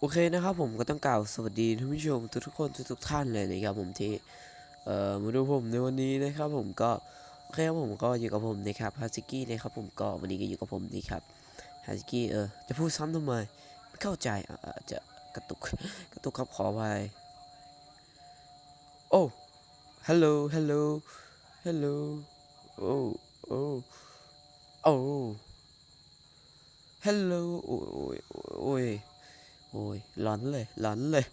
โอเคนะครับผมก็ต้องกล่าวสวัสดีท่านผู้ชมทุกๆคนทุกๆท่านเลยนะครับผมที่เอ่อมาดูผมในวันนี้นะครับผมก็โอเคครับผมก็อยู่กับผมนะครับฮาซิกี้นะครับผมก็วันนี้ก็อยู่กับผมนี่ครับฮาซิกี้เออจะพูดซ้ำทำไมไม่เข้าใจอะจะกระตุกกระตุกครับขอไปโอ้ฮัลโหลฮัลโหลฮัลโหลโอ้โอ้โอ้ฮัลโหลโอ้ยโอ้ย อ้ยโอ้ยหลอนเลยหลอนเลย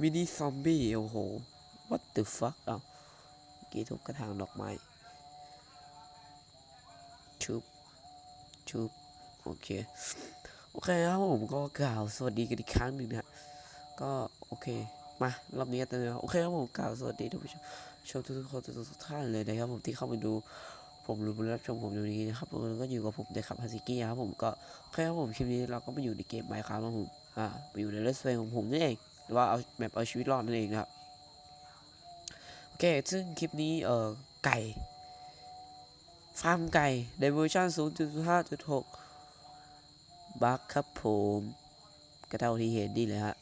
มินิซอมบี้โอ้โห what the fuck เอาเมื่อกี้ทุบกระถางดอกไม้ชุบชุบโอเค โอเคครับผมก็กล่าวสวัสดีกันอีกครั้งหนึ่งนะก็โอเค มารอบนี้กันเลยนะโอเคครับผมกล่าวสวัสดีทุกผู้ชมชมทุกคนทุกท่านเลยนะครับผมที่เข้ามาดู ผมรู้รับชมผมอยู่นี้นะครับผมก็อยู่กับผมในะครับฮัสกี้ครับผมก็โอเครับผมคลิปนี้เราก็มาอยู่ในเกมไมค์ครับผมอ่าไปอยู่ในเลสเวของผมนั่นเองหรือว่าเอาแบบเอาชีวิตรอดนั่นเองนะครับโอเค ซึ่งคลิปนี้เอ่อไก่ฟาร์มไก่ในเวอร์ชัน0.5.6 บั๊กครับผมก็เท่าที่เห็นนี่เลยฮะ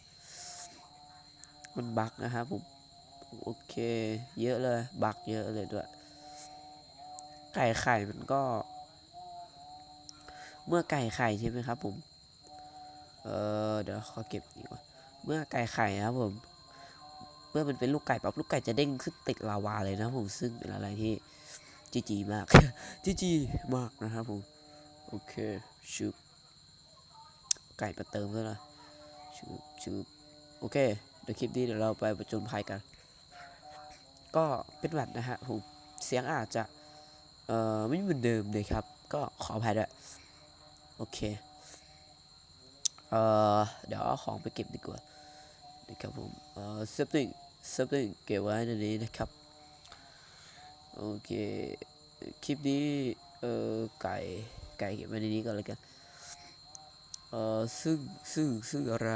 มันบั๊กนะครับผมโอเค เยอะเลยบั๊กเยอะเลยด้วย ไก่ไข่มันก็ เมื่อไก่ไข่ใช่ไหมครับผม เออเดี๋ยวขอเก็บดีกว่า เมื่อไก่ไข่นะครับผม เมื่อมันเป็นลูกไก่ปั๊บลูกไก่จะเด้งขึ้นติดลาวาเลยนะผมซึ่งเป็นอะไรที่จีจีมากจีจีมากนะครับผม โอเคชุบไก่มาเติมด้วยนะชุบชุบโอเค เดี๋ยวคลิปนี้เดี๋ยวเราไปประจนภัยกัน ก็เป็นหวัดนะฮะผมเสียงอาจจะ เอ่อไม่เหมือนเดิมเลยครับ ก็ขออภัยด้วยโอเคเอ่อเดี๋ยวเอาของไปเก็บดีกว่านะครับผมเอ่อเซฟติ้งเซฟติ้งเก็บไว้ในนี้นะครับโอเคคลิปนี้เอ่อไก่ไก่เก็บไว้ในนี้ก่อนเลยกันเอ่อซึ่งซึ่งซึ่งอะไร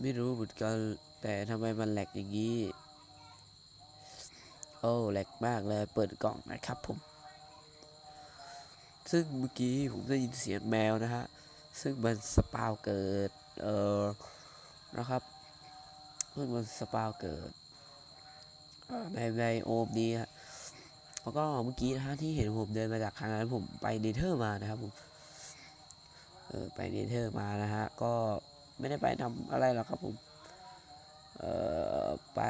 ไม่รู้เหมือนกันแต่ทำไมมันแหลกอย่างนี้ โอ้แหลกมากเลยเปิดกล่องนะครับผม ซึ่งเมื่อกี้ผมได้ยินเสียงแมวนะฮะ ซึ่งมันสปาวเกิด เออนะครับซึ่งมันสปาวเกิดในในโอมนี้ฮะแล้วก็เมื่อกี้นะฮะที่เห็นผมเดินมาจากทางนั้นผมไปเนเธอร์มานะครับผม เออไปเนเธอร์มานะฮะ ก็ไม่ได้ไปทำอะไรหรอกครับผม เออไป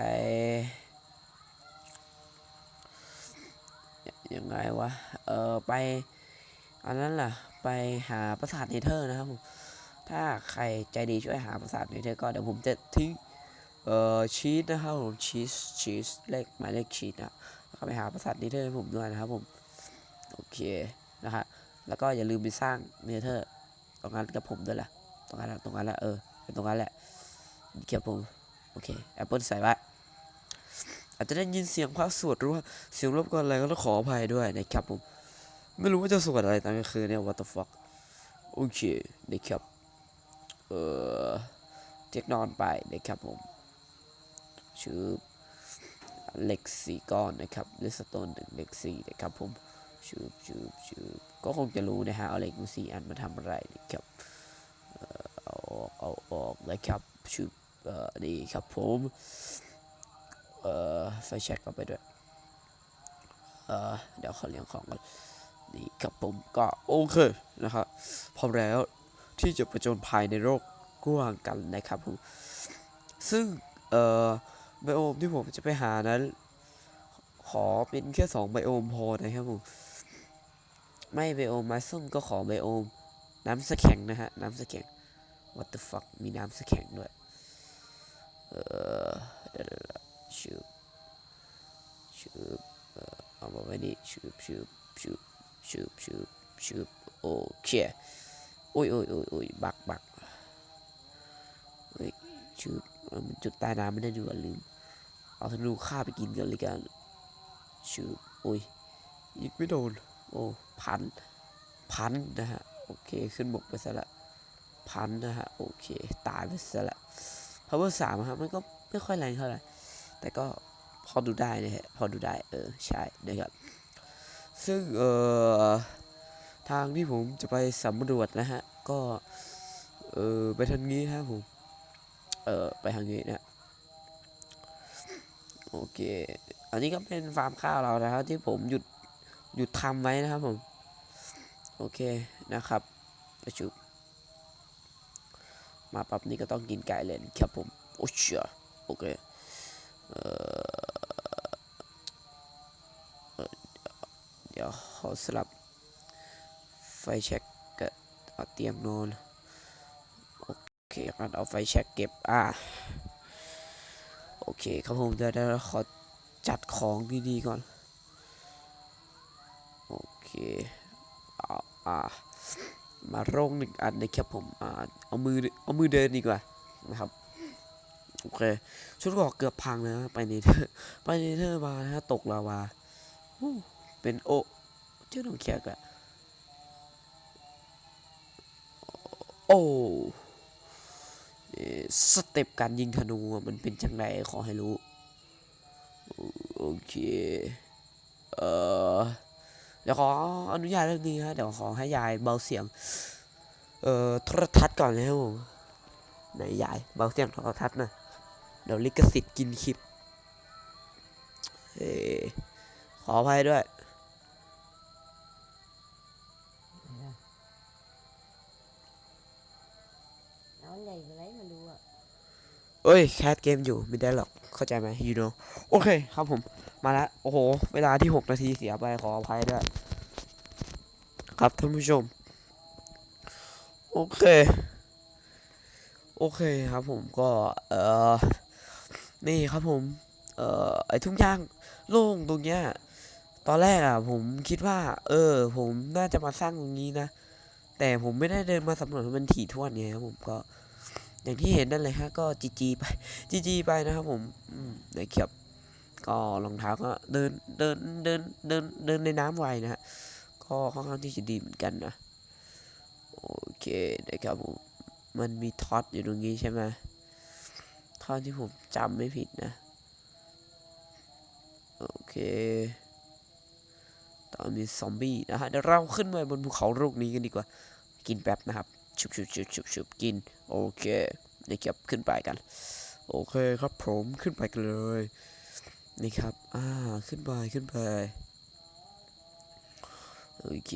ยังไงวะ เออไป อันนั้นล่ะ ไปหาปราสาทเนเธอร์นะครับผม ถ้าใครใจดีช่วยหาปราสาทเนเธอร์ก็เดี๋ยวผมจะทิ้งเอ่อชีสนะครับผมชีสชีสเลขหมายเลขชีสนะแล้วก็ไปหาปราสาทเนเธอร์ให้ผมด้วยนะครับผมโอเคนะฮะแล้วก็อย่าลืมไปสร้างเนเธอร์ตรงนั้นกับผมด้วยล่ะตรงนั้นละตรงนั้นแหละเออเป็นตรงนั้นแหละเกี่ยวผมโอเคแอปเปิลใส่ไว้อาจจะได้ยินเสียงพระสวดหรือว่าเสียงรบกวนอะไรก็ต้องขออภัยด้วยนะครับผม ไม่รู้ว่าจะสวดอะไรตอนกลางคืนเนี่ย what the fuck โอเคนะครับ เอ่อเจ็กนอนไปนะครับผม ชื่อเล็กสี่ก้อนนะครับเลสโตนหนึ่งเล็กสี่นะครับผมชื่อชื่อชื่อก็คงจะรู้นะฮะเอาเหล็กสี่อันมาทำอะไรนะครับเอ่อเอาออกเอาออกนะครับชื่อเอ่อนี่ครับผมเอ่อไฟแช็กเอาไปด้วยเอ่อเดี๋ยวขอเลี้ยงของก่อน นี่ครับผมก็โอเคนะครับพร้อมแล้วที่จะประจนภัยในโลกกว้างกันนะครับผมซึ่งเอ่อไบโอมที่ผมจะไปหานั้น ขอเป็นแค่สองไบโอมพอนะครับผมไม่ไบโอมมาส้มก็ขอไบโอม น้ำสแข็งนะฮะ น้ำสแข็ง what the fuck มีน้ำสแข็งด้วย เออเดี๋ยวๆชืบชืบเอามาไว้นี่ชืบชืบชืบ ชืบชืบชืบโอเคโอ้ยโอ้ยโอ้ยโอ้ยบักบักเฮ้ยชืบเออมันจุดใต้น้ำไม่ได้ดูอะลืม เอาธนูฆ่าไปกินกันเลยกันชืบโอ้ยยิงไม่โดน โอ้พัน พันนะฮะ โอเค ขึ้นบกไปซะละ พันนะฮะ โอเค ตายไปซะละ power สามอะครับ มันก็ไม่ค่อยแรงเท่าไหร่ แต่ก็พอดูได้นะฮะ พอดูได้ เออ ใช่นะครับ ซึ่งเอ่อทางที่ผมจะไปสำรวจนะฮะ ก็เออไปทางนี้ครับผม เออไปทางนี้นะโอเค อันนี้ก็เป็นฟาร์มข้าวเรานะครับที่ผมหยุดหยุดทำไว้นะครับผม โอเคนะครับไปชุบมาปั๊บนี้ก็ต้องกินไก่เลยครับผม โอ้เชียโอเค เออ ดี๋ยวขอสลับ ไฟแช็กกับเอาเตียงนอนโอเคงั้นเอาไฟแช็กเก็บอ่าโอเคครับผมเดี๋ยวเดี๋ยวขอจัดของดีๆก่อน โอเคเอาอ่ามาโรงหนึ่งอันนะครับผมอ่าเอามือเอามือเดินดีกว่านะครับโอเคชุดกราะเกือบพังนะไปเนเธอไปเนเธอมานะตกลาวาเป็นโอ เจ้าน้องแขกอะโอ้สเต็ปการยิงธนูมันเป็นจังไรขอให้รู้ โอเค เอ่อ เดี๋ยวขออนุญาตเรื่องนี้ฮะเดี๋ยวขอให้ยายเบาเสียง เอ่อโทรทัศน์ก่อนนะครับผมไหนยายเบาเสียงโทรทัศน์น่อยเดี๋ยวลิขสิทธิ์กินคลิปเฮ้ขออภัยด้วย เอ้ยแคสเกมอยู่ไม่ได้หรอกเข้าใจไหม you know โอเคครับผมมาแล้วโอ้โห เวลาที่6นาทีเสียไปขออภัยด้วยครับท่านผู้ชม โอเค โอเคครับผมก็เออนี่ครับผมเอ่อไอทุ่งย่างโล่งตรงเนี้ยตอนแรกอะผมคิดว่า เออ ผมน่าจะมาสร้างตรงนี้นะ แต่ผมไม่ได้เดินมาสำรวจมันถี่ถ้วนไงครับผมก็ อย่างที่เห็นนั่นเลยฮะก็จีจีไปจีจีไปนะครับผมนะครับก็รองเท้าก็เดินเดินเดินเดินเดินในน้ำไวนะฮะก็ค่อนข้างที่จะดีเหมือนกันนะโอเคนะครับผมมันมีท็อตอยู่ตรงนี้ใช่ไหมท็อตที่ผมจำไม่ผิดนะ โอเคตอนมีซอมบี้นะฮะเดี๋ยวเราขึ้นไปบนภูเขาลูกนี้กันดีกว่า กินแป๊บนะครับ ชุบชุบชุบชุบชุบกิน โอเคนะครับขึ้นไปกัน โอเคครับผมขึ้นไปกันเลย นี่ครับ อ่า ขึ้นไปขึ้นไป โอเค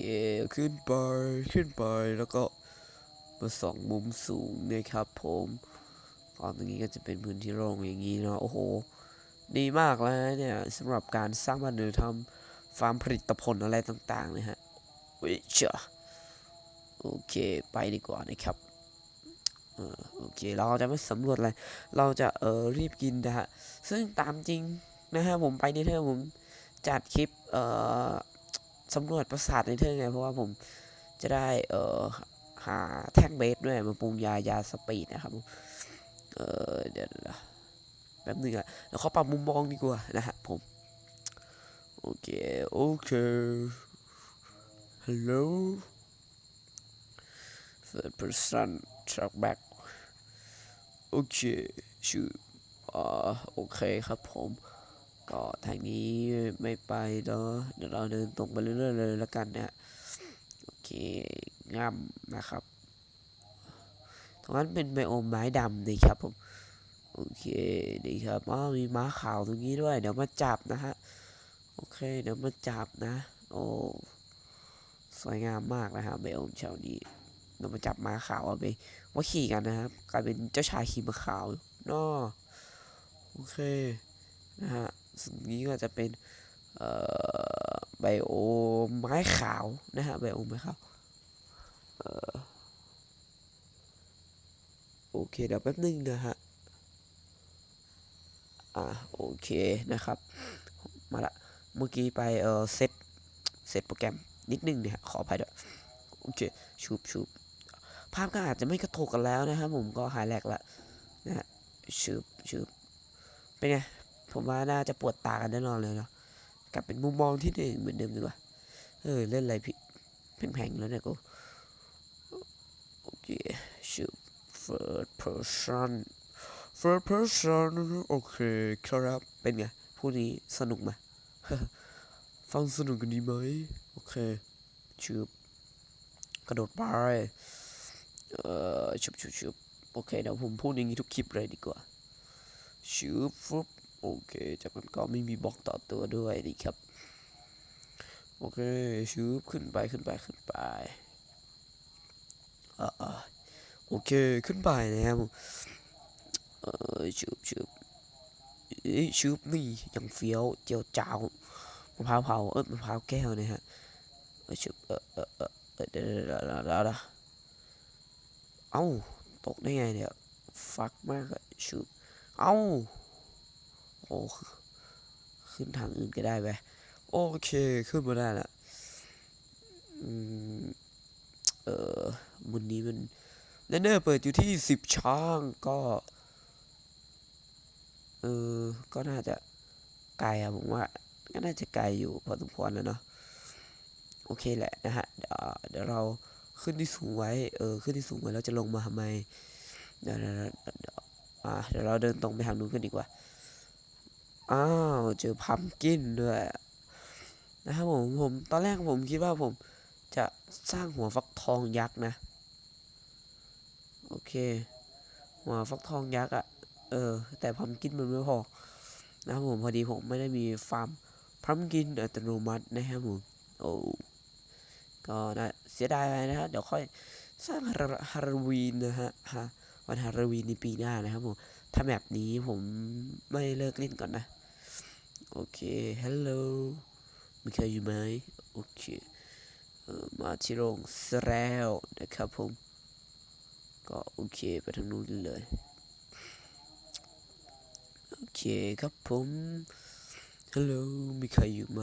ขึ้นไป ขึ้นไป แล้วก็มาสองมุมสูงนะครับผมตอนตรงนี้ก็จะเป็นพื้นที่โล่งอย่างนี้เนาะ โอ้โห ดีมากแล้วเนี่ยสำหรับการสร้างบ้านหรือทำฟาร์มผลิตผลอะไรต่างๆเลยฮะวิเชา โอเคไปดีกว่านะครับอโอเคเราจะไม่สำรวจอะไร เราจะเออรีบกินนะฮะ ซึ่งตามจริงนะฮะผมไปในเทอร์ผมจัดคลิปเออสำรวจปราสาทในเทอร์ไง เพราะว่าผมจะได้เออหาแท่งเบสด้วยมาปรุงยายาสปีดนะครับผมเออเดี๋ยวแป๊บนึงอะแล้วเขาปรับมุมมองดีกว่านะฮะผม โอเค โอเคฮัลโหล third person truck back โอเคชื่ออ่าโอเคครับผมก็ทางนี้ไม่ไปเนาะเดี๋ยวเราเดินตรงไปเรื่อยๆเลยแล้วกันนะโอเคง่ำนะครับตรงนั้นเป็นไบโอมไม้ดำนี่ครับผมโอเคดีครับอ้าวมีม้าขาวตรงนี้ด้วย เดี๋ยวมาจับนะฮะโอเค เดี๋ยวมาจับนะ โอ้สวยงามมากนะฮะไบโอมแถวนี้ เรามาจับม้าขาวเอาไปว่าขี่กันนะครับ กลายเป็นเจ้าชายขี่ม้าขาวนาะโอเคนะฮะสิ่งนี้ก็จะเป็นเอ่อไบโอไม้ขาวนะฮะไบโอไม้ขาวเอ่อโอเคเดี๋ยวแป๊บนึงนะฮะอ่าโอเคนะครับ มาละเมื่อกี้ไปเอ่อเซตเซตโปรแกรมนิดนึงเนี่ยขออภัยด้วยโอเคชุบชุบ ภาพก็อาจจะไม่กระทบกันแล้วนะครับผมก็หายแหลกละนะฮะชุบชุบเป็นไงผมว่าน่าจะปวดตากันแน่นอนเลยเนาะกลับเป็นมุมมองที่หนึ่งเหมือนเดิมดีกว่าเออเล่นอะไรพี่แพงๆแล้วเนี่ยกูโอเคชื่อ third person third person โอเคครับเป็นไงพูดนี้สนุกไหมฟังสนุกกันดีไหมโอเคชืบกระโดดไป เอ่อชุบชุบชุบโอเคเดี๋ยวผมพูดอย่างนี้ทุกคลิปเลยดีกว่าชืบฟึบโอเค จากนั้นก็ไม่มีบล็อกต่อตัวด้วยดีครับ โอเคชืบขึ้นไปขึ้นไปขึ้นไปอ่าโอเคขึ้นไปนะครับเออชืบชืบเอ้ชืบนี่ยังเฟี้ยวเจียวจ้าวมะพร้าวเผาเออมะพร้าวแก้วนะฮะเออชืบเออเออเออเออเดี๋ยวเดี๋ยวเดี๋ยว เดี๋ยวเดี๋ยวเอ้าตกได้ไงเนี่ยฟักมากอะชุบเอ้าโอ้ขึ้นทางอื่นก็ได้ไปโอเคขึ้นมาได้ละอเออมุนนี้มันเนเนอร์เปิดอยู่ที่สิบช่างก็เออก็น่าจะไกลอะผมว่า ก็น่าจะไกลอยู่พอสมควรแล้วเนาะโอเคแหละนะฮะเดี๋ยวเรา ขึ้นที่สูงไว้ เออ ขึ้นที่สูงไว้แล้วจะลงมาทำไมเดี๋ยวเดี๋ยวเดี๋ยวเดี๋ยวอ่าเดี๋ยวเราเดินตรงไปทางนู้นกันดีกว่า อ้าว เจอพัมกินด้วยนะครับผมผมตอนแรกผมคิดว่าผมจะสร้างหัวฟักทองยักษ์นะ โอเค หัวฟักทองยักษ์อะเออ แต่พัมกินมันไม่พอนะครับผมพอดีผมไม่ได้มีฟาร์มพัมกินอัตโนมัตินะครับผมโอ้ก็นะ เสียดายไปนะฮะเดี๋ยวค่อยสร้างฮาโลวีนนะฮะฮะวันฮาโลวีนในปีหน้านะครับผมถ้าแบบนี้ผมไม่เลิกเล่นก่อนนะ โอเคฮัลโหลมีใครอยู่ไหมโอเคเออมาที่โรงสแลวนะครับผม ก็โอเคไปทางนู้นเลยโอเคครับผมฮัลโหลมีใครอยู่ไหม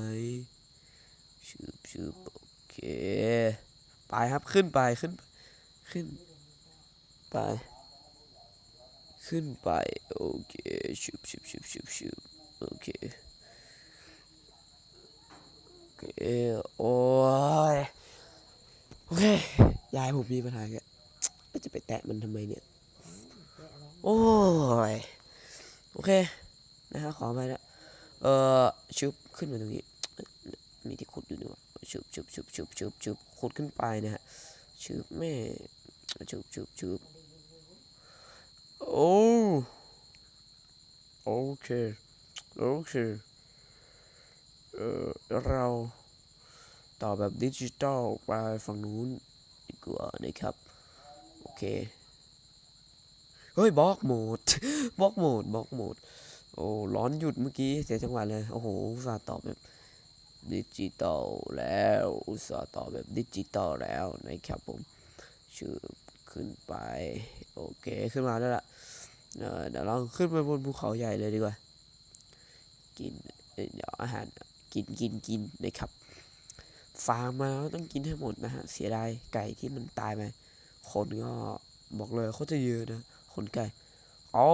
ชืบชืบโอเค ไปครับขึ้นไปขึ้น ขึ้น ไป ขึ้นไป โอเคชุบชุบชุบชุบชุบโอเคโอเคโอ้ยโอเคยายผมมีปัญหาแกจะไปแตะมันทำไมเนี่ย โอ้ยโอเคนะฮะขอไปนะเออชุบขึ้นมาตรงนี้ มีที่ขุดอยู่นี่หว่า ชุบชุบชุบชุบชุบชุบขุดขึ้นไปนะฮะชุบแม่ชุบชุบชุบโอ้โอเคโอเคเออเราต่อแบบดิจิตอลไปฝั่งนู้นดีกว่านะครับ โอเค เฮ้ยบล็อกโหมดบล็อกโหมดบล็อกโหมดโอ้ร้อนหยุดเมื่อกี้เสียจังหวะเลย โอ้โหอุตส่าตอบแบบ ดิจิตอลแล้ว อุตส่าห์ต่อแบบดิจิตอลแล้วนะครับผมชื่อขึ้นไป โอเค ขึ้นมาแล้วล่ะเออเดี๋ยวเราขึ้นไปบนภูเขาใหญ่เลยดีกว่า กินเอ้ยเดี๋ยวอาหารกินกินกินนะครับฟาร์มมาแล้วต้องกินให้หมดนะฮะ เสียดายไก่ที่มันตายไปคนก็บอกเลยเขาจะเยอะนะ คนไก่ โอ้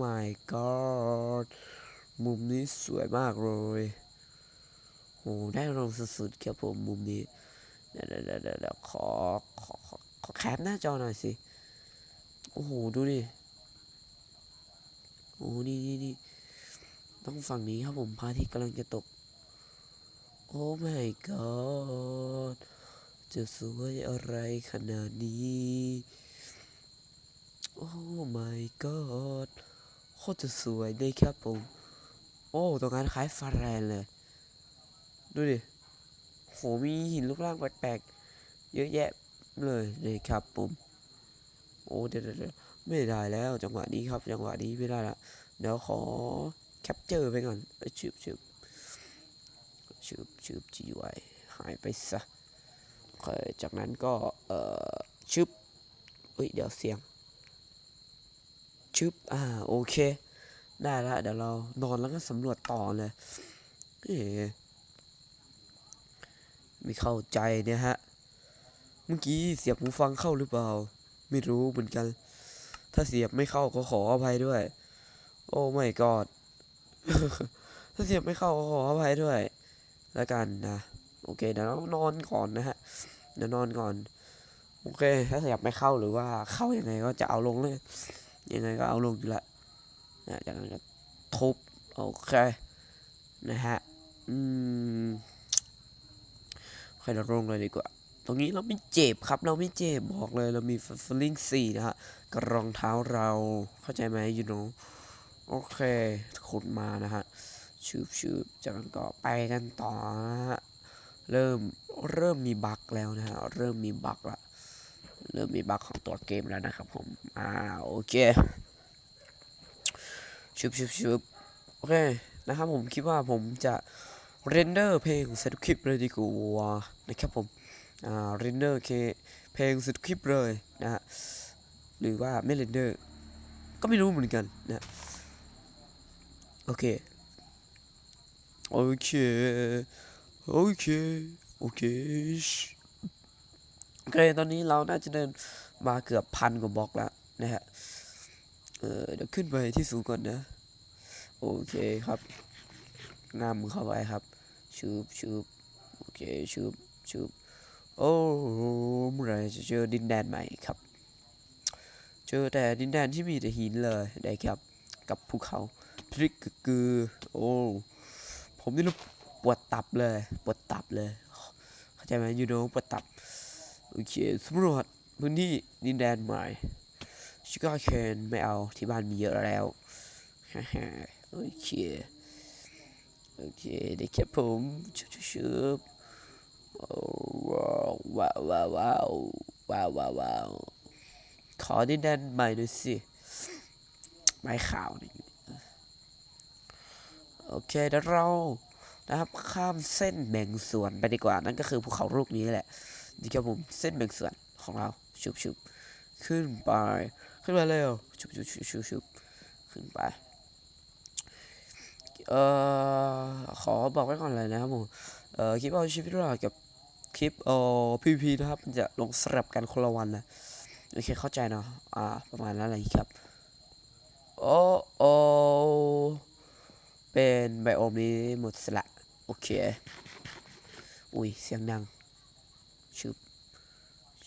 my god มุมนี้สวยมากเลยโอ้ได้ลงสุดๆครับผมมุมนี้ เดี๋ยวเดี๋ยวขอขอขอขอแคปหน้าจอหน่อยสิ โอ้โห ดูดิ โอ้นี่นี่นี่ต้องฝั่งนี้ครับผมพระอาทิตย์กำลังจะตก โอ้ my god จะสวยอะไรขนาดนี้ โอ้ my god โคตรจะสวยเลยครับผม โอ้ตรงนั้นคล้ายฟาแรนเลย ดูดิโหมีหินรูปร่างแปลกๆเยอะแยะเลยเลยครับผมโอ้เดี๋ยวไม่ได้แล้วจังหวะนี้ครับ จังหวะนี้ไม่ได้ละเดี๋ยวขอแคปเจอร์ไปก่อนชืบชืบชืบชืบจีไวหายไปซะโอเคจากนั้นก็เอ่อชึบเฮ้ยเดี๋ยวเสียงชึบอ่าโอเค ได้แล้วเดี๋ยวเรานอนแล้วก็สำรวจต่อเลยเอ๊ะไม่เข้าใจเนี่ยฮะ เมื่อกี้เสียบหูฟังเข้าหรือเปล่า ไม่รู้เหมือนกัน ถ้าเสียบไม่เข้าก็ขออภัยด้วย โอ้ไม่กอด ถ้าเสียบไม่เข้าก็ขออภัยด้วย แล้วกันนะ โอเคเดี๋ยวเรานอนก่อนนะฮะ เดี๋ยวนอนก่อน โอเค ถ้าเสียบไม่เข้าหรือว่าเข้ายังไงก็จะเอาลงเลย ยังไงก็เอาลงอยู่ละ นะจากนั้นก็ทุบโอเคนะฮะอืมค่อยเราลงเลยดีกว่า ตรงนี้เราไม่เจ็บครับ เราไม่เจ็บบอกเลยเรามีฟลิงสี่นะฮะกรองเท้าเราเข้าใจไหมยูโนโอเคขุดมานะฮะชืบชืบจากนั้นก็ไปกันต่อนะฮะเริ่มเริ่มมีบั๊กแล้วนะฮะเริ่มมีบั๊กละเริ่มมีบั๊กของตัวเกมแล้วนะครับผมอ่าโอเค ชืบชืบชืบโอเคนะครับผมคิดว่าผมจะเรนเดอร์เพลงเสร็จคลิปเลยดีกว่านะครับผมอ่าเรนเดอร์เคเพลงสุดคลิปเลยนะฮะหรือว่าไม่เรนเดอร์ก็ไม่รู้เหมือนกันนะโอเคโอเคโอเคโอเคโอเคตอนนี้เราน่าจะเดินมาเกือบพันกว่าบล็อกแล้วนะฮะ เออเดี๋ยวขึ้นไปที่สูงก่อนนะ โอเคครับงามเข้าไปครับชูบชูบโอเคชูบชูบโอ้เมื่อไรจะเจอดินแดนใหม่ครับ เจอแต่ดินแดนที่มีแต่หินเลยนะครับ กับภูเขาพริกกึกกือโอ้ผมนี่รู้ปวดตับเลยปวดตับเลย เข้าใจไหมยูโนปวดตับ โอเคสำรวจพื้นที่ดินแดนใหม่ ชิคาเคนไม่เอาที่บ้านมีเยอะแล้วโอเคโอเคเด็กแค่ผมชุบๆโอ้ว้าวว้าวว้าวว้าวว้าวว้าวขอดินแดนใหม่หน่อยสิไม้ขาวนี่โอเคเดี๋ยวเรานะครับข้ามเส้นแบ่งส่วนไปดีกว่า นั่นก็คือภูเขาลูกนี้แหละนี่ครับผมเส้นแบ่งส่วนของเราชุบชุบขึ้นไป ขึ้นไปเร็วชุบชุบชุบชุบชุบขึ้นไปเอ่อขอบอกไว้ก่อนเลยนะครับผมเอ่อคลิปเอาชีวิตรอดกับคลิปเอ่อพีพีนะครับจะลงสลับกันคนละวันนะโอเคเข้าใจเนาะอ่าประมาณนั้นเลยครับโอ้โอเป็นไบโอมนี้หมดสละโอเคอุ้ยเสียงดังชุบ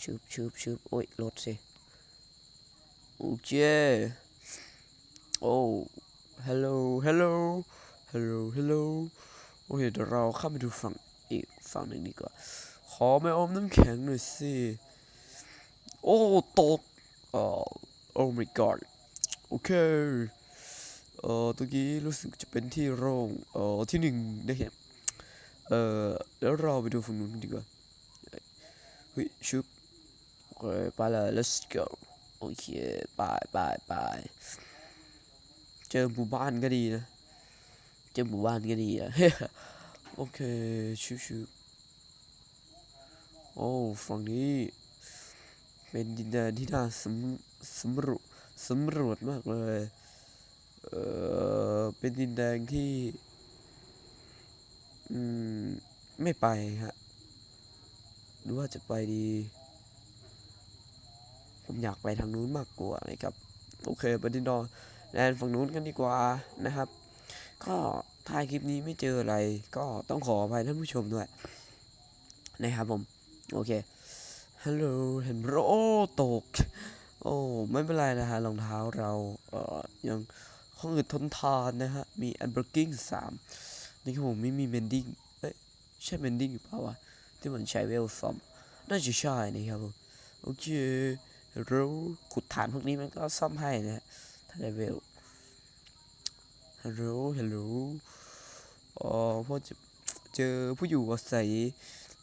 ชุบชุบชุบโอ้ยรถสิ โอเคโอ้ฮัลโหลฮัลโหลฮัลโหลฮัลโหลโอเคเดี๋ยวเราเข้าไปดูฝั่งอีกฝั่งหนึ่งดีกว่า ขอไม่อมน้ำแข็งหน่อยสิ โอ้ตกอ๋อโอ้ my god โอเคเอ่อตรงนี้รู้สึกจะเป็นที่โร่งเอ่อที่หนึ่งนะครับเอ่อแล้วเราไปดูฝั่งนู้นกันดีกว่าเฮ้ยชุบโอเคไปเลย let's go โอเคไปไปไปเจอหมู่บ้านก็ดีนะ เจอหมู่บ้านก็ดีอะโอเค ชิวชิวโอ้ ฝั่งนี้ เป็นดินแดนที่น่าสำสำรวจสำรวจมากเลย เออเป็นดินแดนที่ อืม ไม่ไปฮะหรือว่าจะไปดี ผมอยากไปทางนู้นมากกว่านะครับโอเคไปดินดอนแดนฝั่งนู้นกันดีกว่านะครับ ก็ถ่ายคลิปนี้ไม่เจออะไร ก็ต้องขออภัยท่านผู้ชมด้วยนะครับผม โอเคฮัลโหลเห็นโรตก โอ้ไม่เป็นไรนะฮะรองเท้าเราเอ่อยังคงอึดทนทานนะฮะ มีอันเบรกิ้งสามนี่ครับผมไม่มีเมนดิ้งเอ้ยใช่เมนดิ้งหรือเปล่าวะที่มันใช้เวลซ่อมน่าจะใช่นะครับผม โอเค ราขุดฐานพวกนี้มันก็ซ่อมให้นะฮะถ้าได้เวลฮัลโหลฮัลโหลอ๋อพ่อจะเจอผู้อยู่อาศัย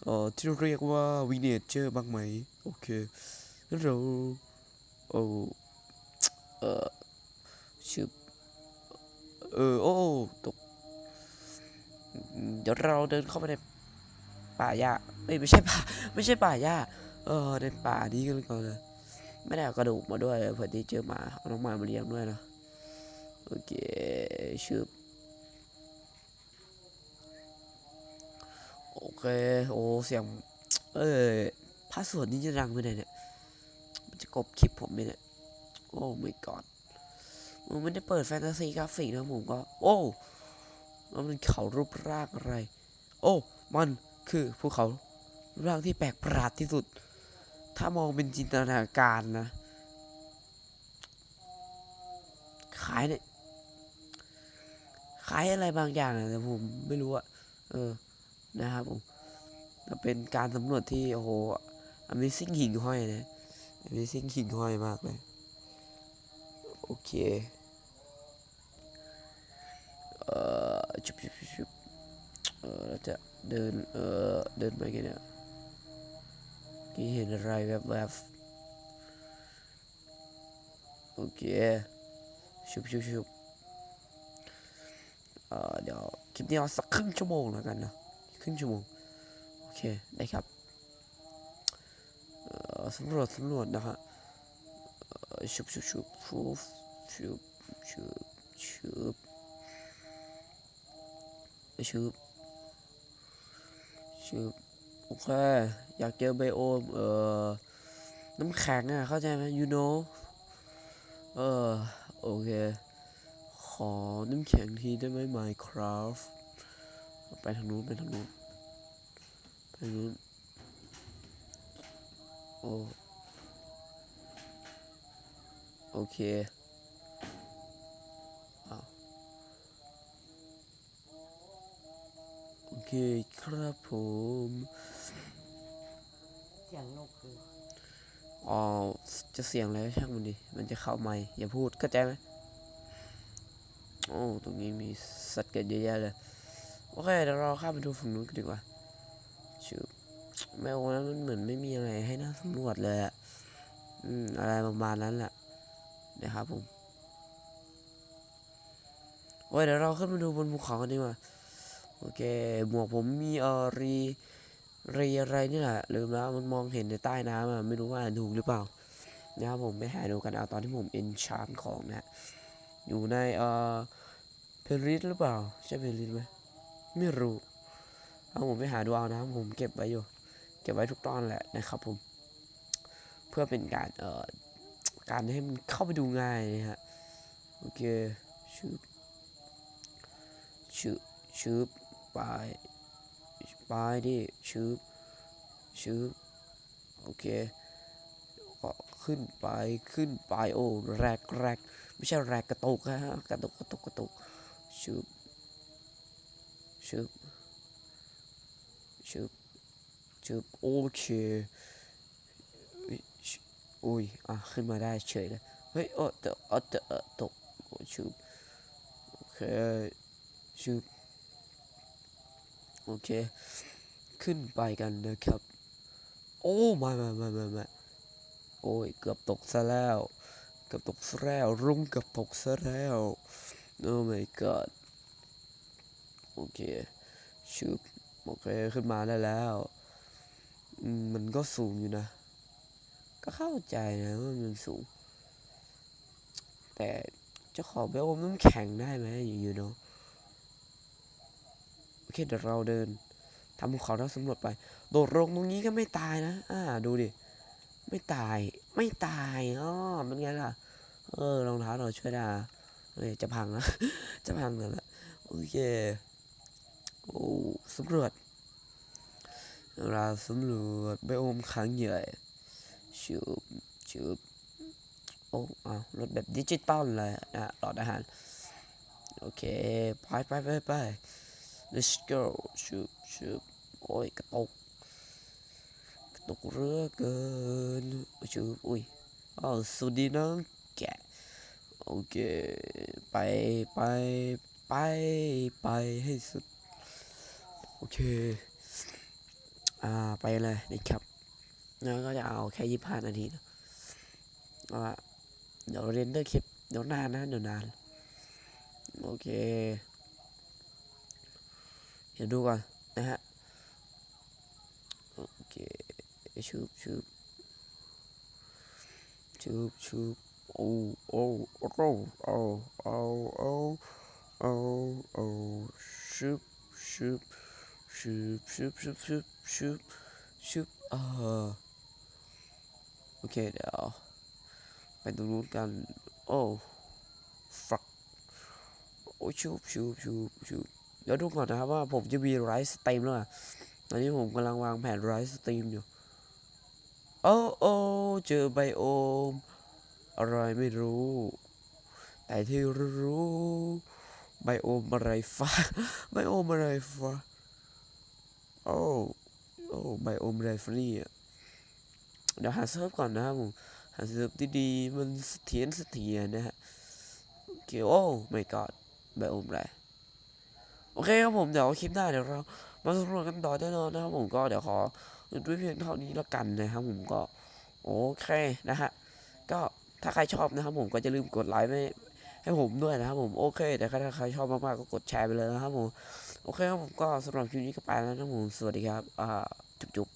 เอ่อที่เรียกว่าวินเนเจอร์บ้างไหมโอเคฮัลโหลโอ้เออชื่อเออโอ้ตกเดี๋ยวเราเดินเข้าไปในป่าหญ้าเอ้ยไม่ใช่ป่าไม่ใช่ป่าหญ้าเออในป่านี้กันก่อนเลย ไม่ได้เอากระดูกมาด้วยเผื่อที่เจอหมาเอาน้องหมามาเลี้ยงด้วยนะโอเคชืบโอเคโอ้เสียง เอ้ยพาสวดนี้จะดังไปไหนเนี่ยมันจะกบคลิปผมไหมเนี่ยโอ้ my god มันไม่ได้เปิดแฟนตาซีกราฟิกนะผมก็ โอ้แล้วมันเขารูปร่างอะไร โอ้ มันคือภูเขารูปร่างที่แปลกประหลาดที่สุด ถ้ามองเป็นจินตนาการนะ ขายเนี่ย ขายอะไรบางอย่างนะแต่ผมไม่รู้อะเออ นะครับผมเป็นการสำรวจที่ โอ้โห Amazing หิ่งห้อยนะ Amazing หิ่งห้อยมากเลย โอเค เอ่อชุบชุบชุบเออเราจะเดิน เออเดินไปกันเนี่ย กี่เห็นอะไรแวบๆโอเค ชุบชุบชุบเอ่อเดี๋ยวคลิปนี้เอาสักครึ่งชั่วโมงแล้วกันนะครึ่งชั่วโมง โอเค ได้ครับเอ่อสำรวจสำรวจนะฮะชุบชุบชุบชุบชุบชุบชุบชุบชุบ โอเค อยากเจอไบโอมเอ่อ น้ำแข็งอะ เข้าใจไหม you know เออ โอเค ขอน้ำแข็งทีได้ไหม Minecraft ไปทางนู้น ไปทางนู้น ไปทางนู้น โอ้ โอเคโอเคครับผม สียงนกคืออ๋อจะเสียงอะไรก็ช่างมันดิมันจะเข้าไมค์อย่าพูดเข้าใจไหมโอ้ตรงนี้มีสัตว์เกิดเยอะแยะเลยโอเคเดี๋ยวเราข้ามไปดูฝั่งนู้นกันดีกว่าชืบแมวนั้นมันเหมือนไม่มีอะไรให้น่าสำรวจเลยอะอืมอะไรประมาณนั้นแหละนะครับผมโอ้ยเดี๋ยวเราขึ้นมาดูบนภูเขากันดีกว่าโอเคหมวกผมมีเออรี รีอะไรนี่แหละลืมแล้วมันมองเห็นในใต้น้ำอะไม่รู้ว่าอ่านถูกหรือเปล่านะครับผมไปหาดูกันเอาตอนที่ผมเอนชานของนะอยู่ในเอ่อเพลิสหรือเปล่า ใช่เพลิสไหมไม่รู้เอาผมไปหาดูเอานะครับผมเก็บไว้อยู่ เก็บไว้ทุกตอนแหละนะครับผม เพื่อเป็นการเอ่อการให้มันเข้าไปดูง่ายนะฮะโอเคชืบชืบชืบไป ไปดิชืบชืบโอเคก็ขึ้นไปขึ้นไปโอ้แรกแรกไม่ใช่แรกกระตุกฮะกระตุกกระตุกกระตุกชืบชืบชืบชืบโอเคเฮ้ยชิอุ้ยอะขึ้นมาได้เฉยเลยเฮ้ยโอ้ตกเออตกเออตกโอ้ชืบโอเคชืบ โอเค ขึ้นไปกันนะครับ โอ้มามามามามาโอ้ย เกือบตกซะแล้ว เกือบตกซะแล้ว รุ่งเกือบตกซะแล้ว โอ้ my god โอเคชุบโอเค ขึ้นมาได้แล้ว มันก็สูงอยู่นะ ก็เข้าใจนะว่ามันสูง แต่จะขอไปอมน้ำแข็งได้ไหมอยู่ๆเนาะ เคเดี๋ยวเราเดินทำภูเขาแล้วสำรวจไป โดดลงตรงนี้ก็ไม่ตายนะ อ่า ดูดิ ไม่ตาย ไม่ตายอ๋อเป็นไงล่ะ เออ รองเท้าเราช่วยได้นะเอ้ยจะพังนะ จะพังแล้วละโอเคโอ้สำรวจเราสำรวจไบโอมครั้งใหญ่ชืบชืบโอ้อารถแบบดิจิตอลเลยนะหลอดอาหาร โอเค ไปไปไปไป let's go ชุบชุบโอ้ยกระตุกกระตุกเรือเกินชุบอุ้ยอ้าวสวัสดีน้องแกโอเค ไปไปไปไปให้สุด โอเค อ่าไปเลยนะครับแล้วก็จะเอาแค่ยี่ห้านาทีนะเพราะว่าเดี๋ยวเรนเดอร์คลิปเดี๋ยวนานนะ เดี๋ยวนาน โอเค เดี๋ยวดูก่อนนะฮะ โอเคชุบชุบชุบชุบโอ้โอ้โอ้โอ้โอ้โอ้โอ้โอ้ชุบชุบชุบชุบชุบชุบชุบชุบเออโอเคเดี๋ยวไปตรงนู้นกันโอ้ฟักโอ้ชุบชุบชุบชุบ เดี๋ยวดูก่อนนะครับว่าผมจะมีไลฟ์สตรีมแล้วอะตอนนี้ผมกำลังวางแผนไลฟ์สตรีมอยู่ โอ้โอ้เจอไบโอมอะไรไม่รู้ แต่ที่รู้ไบโอมอะไรฟ้าไบโอมอะไรฟ้าโอ้โอ้ไบโอมไรฟรี่อะเดี๋ยวหาเซิร์ฟก่อนนะครับผมหาเซิร์ฟดีๆมันเสถียรเสถียรนะฮะโอเคโอ้ไม่กอดไบโอมไร โอเคครับผมเดี๋ยวคลิปหน้าเดี๋ยวเรามาสำรวจกันต่อแน่นอนนะครับผมก็เดี๋ยวขอด้วยเพียงเท่านี้แล้วกันนะครับผมก็โอเคนะฮะก็ถ้าใครชอบนะครับผมก็จะลืมกดไลค์ไม่ให้ผมด้วยนะครับผมโอเคแต่ถ้าใครชอบมากๆก็กดแชร์ไปเลยนะครับผมโอเคครับผมก็สำหรับคลิปนี้ก็ไปแล้วนะครับผมสวัสดีครับอ่าจุ๊บ